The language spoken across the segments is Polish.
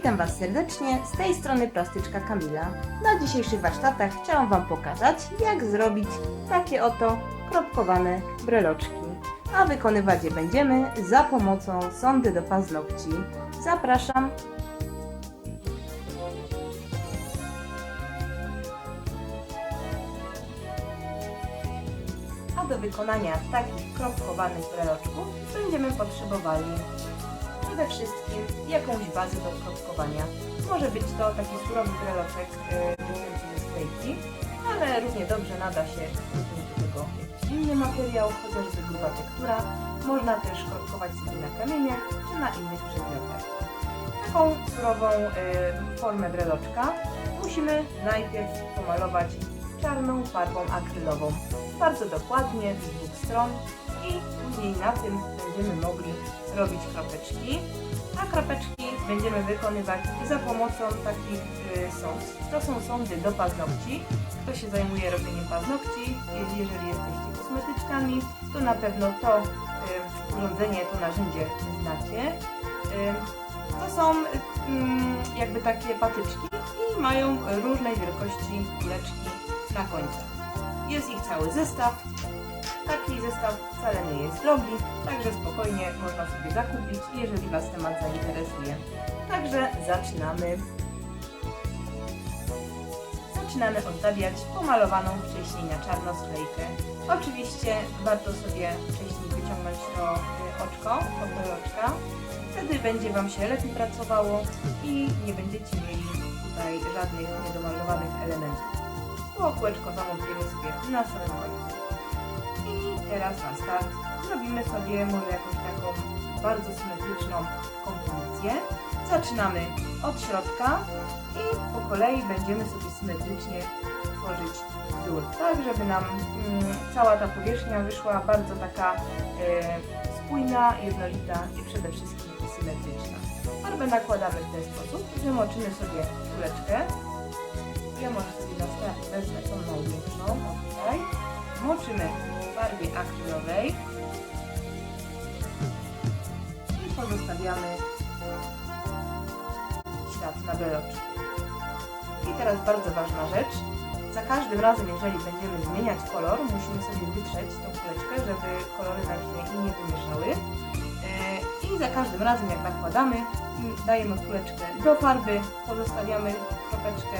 Witam Was serdecznie, z tej strony Plastyczka Kamila. Na dzisiejszych warsztatach chciałam Wam pokazać, jak zrobić takie oto kropkowane breloczki. A wykonywać je będziemy za pomocą sondy do paznokci. Zapraszam. A do wykonania takich kropkowanych breloczków będziemy potrzebowali przede wszystkim jakąś bazę do kropkowania. Może być to taki surowy breloczek wycięty ze sklejki, ale równie dobrze nada się do tego jakiś inny materiał, chociażby gruba tektura. Można też kropkować sobie na kamieniach czy na innych przedmiotach. Taką surową yy, formę breloczka musimy najpierw pomalować czarną farbą akrylową. Bardzo dokładnie z dwóch stron i później na tym będziemy mogli robić kropeczki. A kropeczki będziemy wykonywać za pomocą takich y, sąd. To są sądy do paznokci. Kto się zajmuje robieniem paznokci, je- jeżeli jesteście kosmetyczkami, to na pewno to y, urządzenie, to narzędzie znacie. Y, to są mm, jakby takie patyczki i mają różnej wielkości kuleczki na końcach. Jest ich cały zestaw. Taki zestaw wcale nie jest drogi, także spokojnie można sobie zakupić, jeżeli Was temat zainteresuje. Także zaczynamy. Zaczynamy oddawiać pomalowaną wcześniej na czarno sklejkę. Oczywiście warto sobie wcześniej wyciągnąć to y, oczko od. Wtedy będzie Wam się lepiej pracowało i nie będziecie mieli tutaj żadnych niedomalowanych elementów. To kółeczko zamontujemy sobie na samym końcu. Teraz na start zrobimy sobie może jakąś taką bardzo symetryczną kompozycję. Zaczynamy od środka i po kolei będziemy sobie symetrycznie tworzyć wzór, tak żeby nam mm, cała ta powierzchnia wyszła bardzo taka e, spójna, jednolita i przede wszystkim symetryczna. Farbę nakładamy w ten sposób, że moczymy sobie kuleczkę. Ja może sobie na start wezmę tą największą, tutaj. Moczymy w farbie akrylowej i pozostawiamy ślad na breloczku. I teraz bardzo ważna rzecz. Za każdym razem, jeżeli będziemy zmieniać kolor, musimy sobie wytrzeć tą kuleczkę, żeby kolory nam się nie wymieszały. Yy, I za każdym razem, jak nakładamy, dajemy kuleczkę do farby, pozostawiamy kropeczkę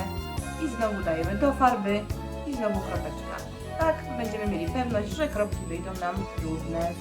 i znowu dajemy do farby i znowu kropeczka. Tak będziemy mieli pewność, że kropki wyjdą nam równe.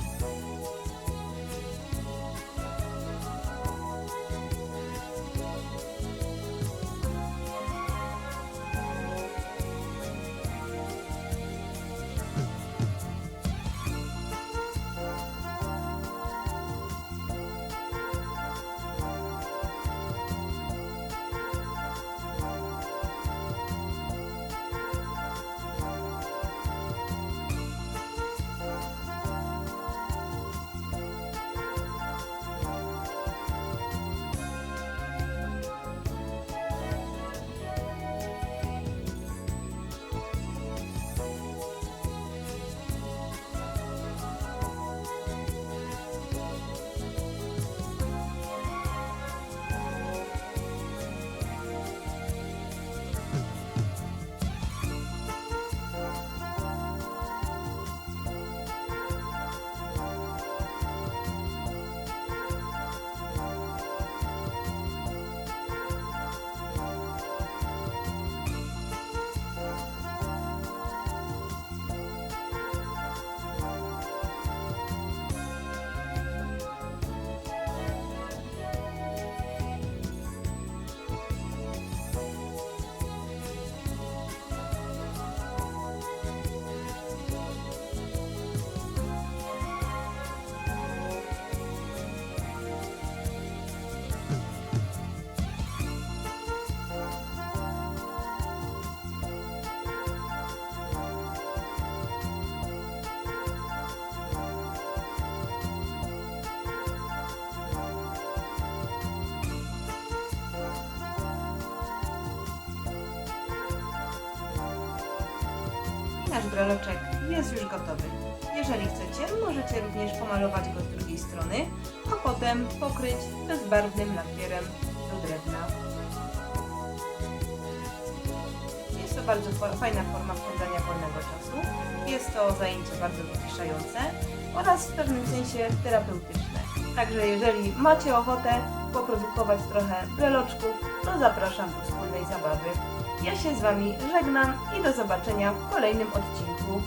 Nasz breloczek jest już gotowy. Jeżeli chcecie, możecie również pomalować go z drugiej strony, a potem pokryć bezbarwnym lakierem do drewna. Jest to bardzo fa- fajna forma spędzania wolnego czasu. Jest to zajęcie bardzo wyciszające oraz w pewnym sensie terapeutyczne. Także jeżeli macie ochotę poprodukować trochę breloczków, to zapraszam do wspólnej zabawy. Ja się z Wami żegnam i do zobaczenia w kolejnym odcinku.